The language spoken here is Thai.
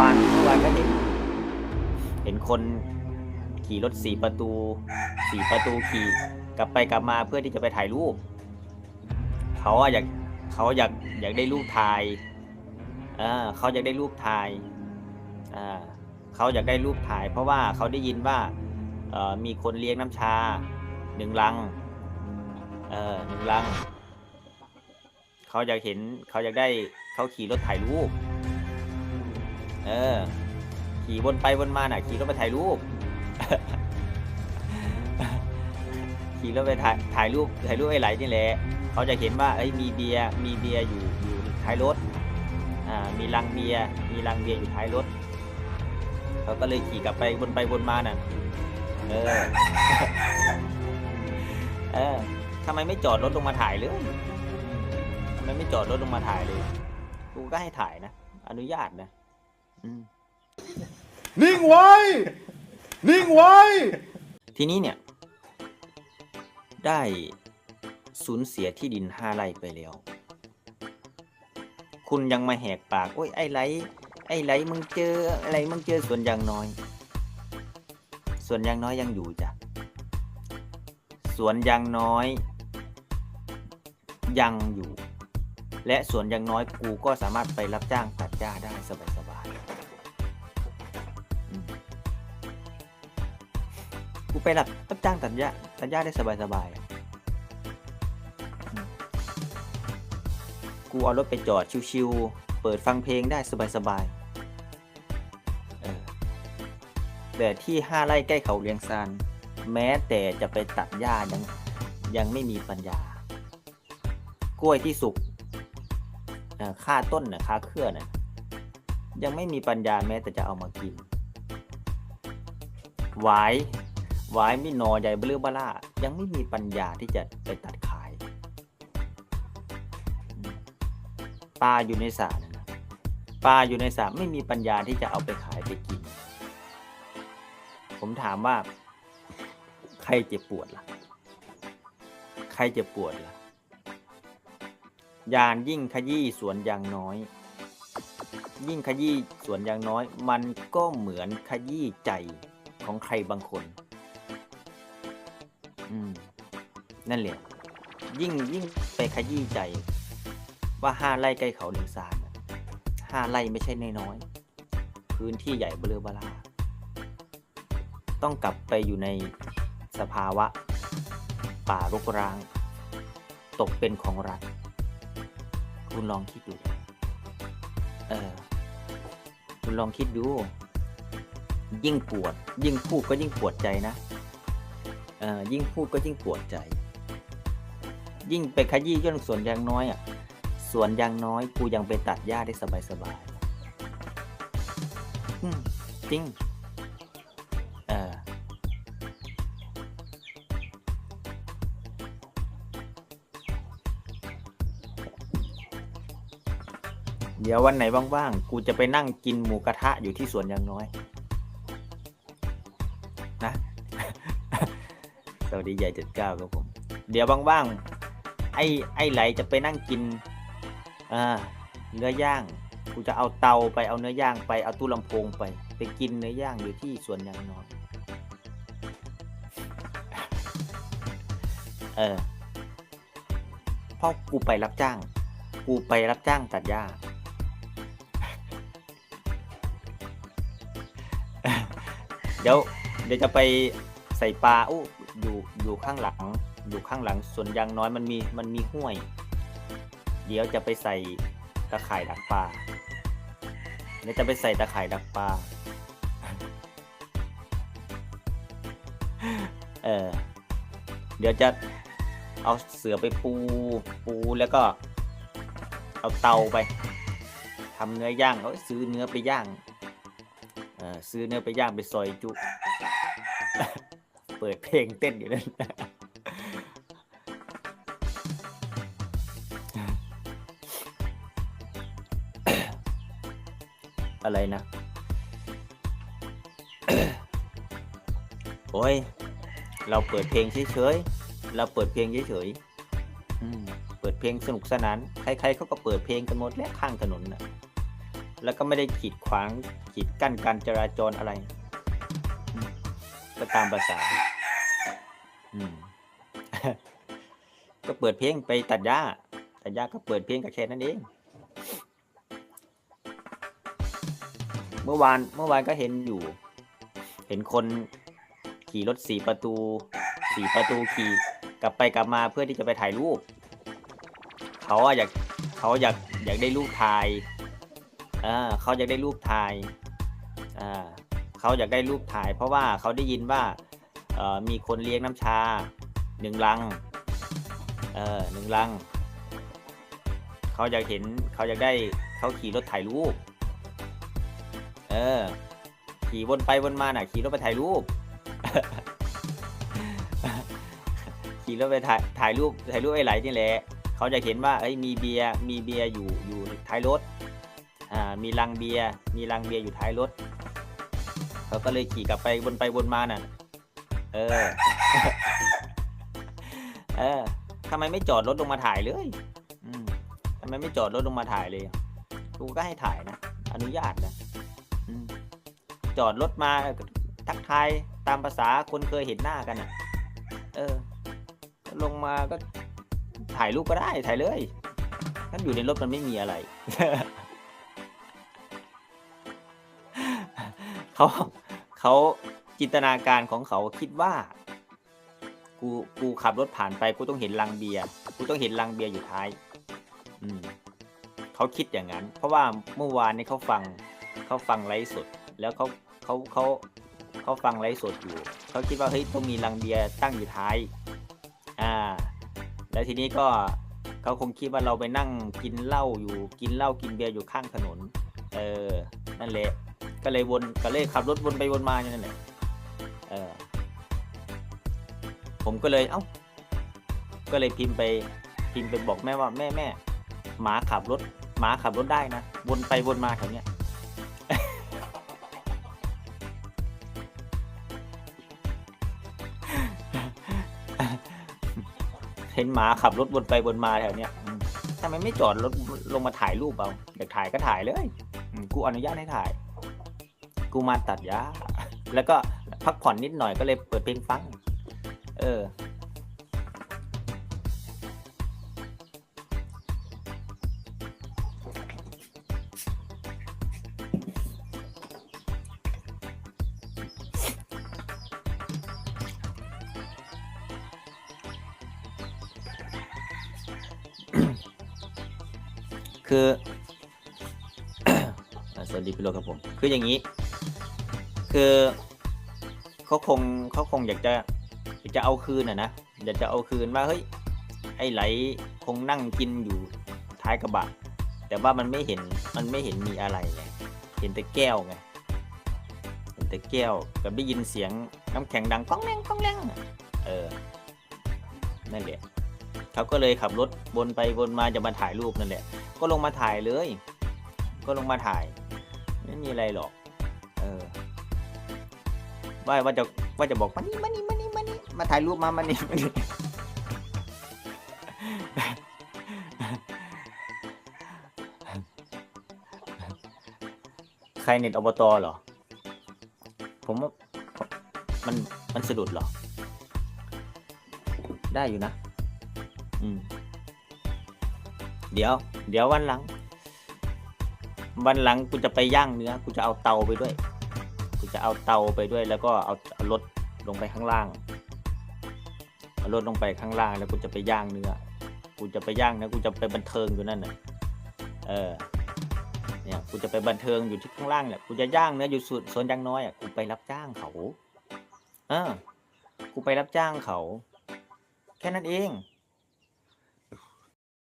วานเมื่อวานก็เห็น เห็นคนขี่รถสี่ประตูสี่ประตูขี่กลับไปกลับมาเพื่อที่จะไปถ่ายรูป เขาอะอยากเขาอยากอยากได้รูปถ่ายอ่าเขาอยากได้รูปถ่ายอ่าเขาอยากได้รูปถ่าย เพราะว่าเขาได้ยินว่าเออมีคนเลี้ยงน้ำชาหนึ่งลังเออหนึ่งลัง เขาอยากเห็นเขาอยากได้เขาขี่รถถ่ายรูป เออ ขี่วนไปวนมาน่ะ ขี่รถไปถ่ายรูป ขี่รถไปถ่ายถ่ายรูปถ่ายรูปไอ้ไหลนี่แหละ เขาจะเห็นว่าเอ้ยมีเบียร์มีเบียร์อยู่อยู่ท้ายรถ อ่า มีลังเบียร์มีลังเบียร์อยู่ท้ายรถ เขาก็เลยขี่กลับไปวนไปวนมาน่ะ เออ เออทำไมไม่จอดรถลงมาถ่ายเลยทำไมไม่จอดรถลงมาถ่ายเลย กูก็ให้ถ่ายนะ อนุญาตนะ นิ่งไว้ นิ่งไว้ ทีนี้เนี่ย ได้สูญเสียที่ดินห้าไร่ไปแล้ว คุณยังมาแหกปาก โอ้ยไอ้ไร ไอ้ไรมึงเจออะไรมึงเจอส่วนยางน้อย ส่วนยางน้อยยังอยู่จ้ะสวนยางน้อย ยังอยู่ และส่วนยางน้อยกูก็สามารถไปรับจ้างตัดหญ้าได้สบายๆอืมกูไปรับรับจ้างตัดหญ้าตัดหญ้าได้สบายสบายๆกูเอารถไปจอดชิวๆเปิดฟังเพลงได้สบายสบายๆเออแต่ที่ห้าไร่ใกล้เขาเลียงซานแม้แต่จะไปตัดหญ้ายังยังไม่มีปัญญา กล้วยที่สุก ค่าต้นน่ะค่าเครื่อน่ะยังไม่มีปัญญาแม้แต่จะเอามากินหวายหวายมีนอใหญ่เบลือบล่ายังไม่มีปัญญาที่จะไปตัดขายปลาอยู่ในสระนะนะปลาอยู่ในสระไม่มีปัญญาที่จะเอาไปขายไปกิน ผมถามว่า ใครเจ็บปวดล่ะ ใครเจ็บปวดล่ะ ยานยิ่งขยี้สวนยางน้อย ยิ่งขยี้สวนยางน้อย มันก็เหมือนขยี้ใจของใครบางคน อืม นั่นแหละยิ่งยิ่งไปขยี้ใจ ว่าห้าไร่ใกล้เขาเลียงซานห้าไร่ไม่ใช่น้อยๆพื้นที่ใหญ่เบลอเบลาต้องกลับไปอยู่ในสภาวะ ป่ารกร้าง ตกเป็นของรัฐ คุณลองคิดดู เออ คุณลองคิดดู ยิ่งปวด ยิ่งพูดก็ยิ่งปวดใจนะ เออ ยิ่งพูดก็ยิ่งปวดใจ ยิ่งไปขยี้ย่นสวนยางน้อยอะสวนยางน้อย กูยังไปตัดหญ้าได้สบายสบายๆจริง ดี๋ยววันไหนว่างๆ กูจะไปนั่งกินหมูกระทะอยู่ที่สวนยางน้อย นะ สวัสดีใหญ่เจ็ดเก้าครับผม เดี๋ยวว่างๆ ไอ้ไอ้ไหลจะไปนั่งกินอ่าเนื้อย่าง กูจะเอาเตาไปเอาเนื้อย่างไปเอาตู้ลำโพงไป ไปกินเนื้อย่างอยู่ที่สวนยางน้อย เออพราะกูไปรับจ้าง กูไปรับจ้างตัดหญ้า เดี๋ยวเดี๋ยวจะไปใส่ปลาอู้อยู่อยู่ข้างหลัง อยู่ข้างหลังสวนยางน้อยมันมีมันมีห้วย เดี๋ยวจะไปใส่ตะข่ายดักปลาเดี๋ยวจะไปใส่ตะข่ายดักปลาเออเดี๋ยวจะเอาเสือไปปูปูแล้วก็เอาเตาไปทำเนื้อย่างเอาซื้อเนื้อไปย่าง เออซื้อเนื้อไปย่างไปซอยจุ เปิดเพลงเต้นอยู่นั่นอะไรนะ โอ้ย เราเปิดเพลงเฉยๆ เราเปิดเพลงเฉยๆเปิดเพลงสนุกสนาน ใครๆเขาก็เปิดเพลงกันหมดแล้วข้างถนนนะ แล้วก็ไม่ได้ขีดขวางขีดกั้นการจราจรอะไรก็ตามภาษาก็เปิดเพลงไปตัดหญ้าตัดหญ้าก็เปิดเพลงกับแค่นั้นเอง เมื่อวานเมื่อวานก็เห็นอยู่ เห็นคนขี่รถสี่ประตูสี่ประตูขี่กลับไปกลับมาเพื่อที่จะไปถ่ายรูป เขาอยากเขาอยากอยากได้รูปถ่าย อ่าเขาอยากได้รูปถ่ายอ่าเขาอยากได้รูปถ่าย เพราะว่าเขาได้ยินว่ามีคนเลี้ยงน้ำชาหนึ่งลังเออหนึ่งลัง เขาอยากเห็นเขาอยากได้เขาขี่รถถ่ายรูป เออ ขี่วนไปวนมาน่ะ ขี่รถไปถ่ายรูป ขี่รถไปถ่ายถ่ายรูปถ่ายรูปไอ้ไหลนี่แหละ เขาจะเห็นว่าเอ้ยมีเบียร์มีเบียร์อยู่อยู่ท้ายรถ อ่ามีลังเบียร์มีลังเบียร์อยู่ท้ายรถเขาก็เลยขี่กลับไปวนไปวนมาน่ะ เออ เออทำไมไม่จอดรถลงมาถ่ายเลยอืมทำไมไม่จอดรถลงมาถ่ายเลยกูก็ให้ถ่ายนะอนุญาตนะอืมจอดรถมาทักทายตามภาษาคนเคยเห็นหน้ากันอะ เออ ลงมาก็ถ่ายรูปก็ได้ถ่ายเลยถ้าอยู่ในรถมันไม่มีอะไร เขาเขาจินตนาการของเขาคิดว่า กูกูขับรถผ่านไปกูต้องเห็นลังเบียร์กูต้องเห็นลังเบียร์อยู่ท้าย อืมเขาคิดอย่างนั้น เพราะว่าเมื่อวานนี้เขาฟังเขาฟังไลฟ์สด แล้วเขาเขาเขาเขาฟังไลฟ์สดอยู่เขาคิดว่าเฮ้ยต้องมีลังเบียร์ตั้งอยู่ท้าย อ่า แล้วทีนี้ก็เขาคงคิดว่าเราไปนั่งกินเหล้าอยู่กินเหล้ากินเบียร์อยู่ข้างถนน เออ นั่นแหละ ก็เลยวนก็เลยขับรถวนไปวนมาอยู่นั่นแหละเออผมก็เลยเอ้าก็เลยพิมพ์ไปพิมพ์ไปบอกแม่ว่าแม่แม่หมาขับรถหมาขับรถได้นะวนไปวนมาแถวเนี้ยเห็นหมาขับรถวนไปวนมาแถวเนี้ยทำไมไม่จอดรถลงมาถ่ายรูปเอาอยากถ่ายก็ถ่ายเลย กูอนุญาตให้ถ่าย กูมาตัดหญ้า แล้วก็พักผ่อนนิดหน่อยก็เลยเปิดเพลงฟัง เออ คือสวัสดีพี่โรครับผม คืออย่างนี้ คือเขาคงเขาคงอยากจะอยากจะเอาคืนอะนะอยากจะเอาคืนว่าเฮ้ยไอ้ไหลคงนั่งกินอยู่ท้ายกระบะ แต่ว่ามันไม่เห็นมันไม่เห็นมีอะไรไงเห็นแต่แก้วไงเห็นแต่แก้วกับได้ยินเสียงน้ำแข็งดังก้องแรงก้องแรงเออนั่นแหละเขาก็เลยขับรถวนไปวนมาจะมาถ่ายรูปนั่นแหละ ก็ลงมาถ่ายเลย ก็ลงมาถ่ายไม่มีอะไรหรอก เออ ว่าว่าจะว่าจะบอกมานี่มานี่มานี่มานี่มาถ่ายรูปมามานี่มานี่ใครเน็ตอบตเหรอ ผมว่ามันมันสะดุดเหรอ ได้อยู่นะ อืม เดี๋ยว เดี๋ยววันหลัง วันหลังกูจะไปย่างเนื้อ กูจะเอาเตาไปด้วย จะเอาเตาไปด้วย แล้วก็เอารถลงไปข้างล่างเอารถลงไปข้างล่างแล้วกูจะไปย่างเนื้อกูจะไปย่างเนื้อกูจะไปบันเทิงอยู่นั่นน่ะเออเนี่ยกูจะไปบันเทิงอยู่ที่ข้างล่างเนี่ยกูจะย่างเนื้ออยู่สวนสวนยางน้อยอะกูไปรับจ้างเขาเออกูไปรับจ้างเขา แค่นั้นเอง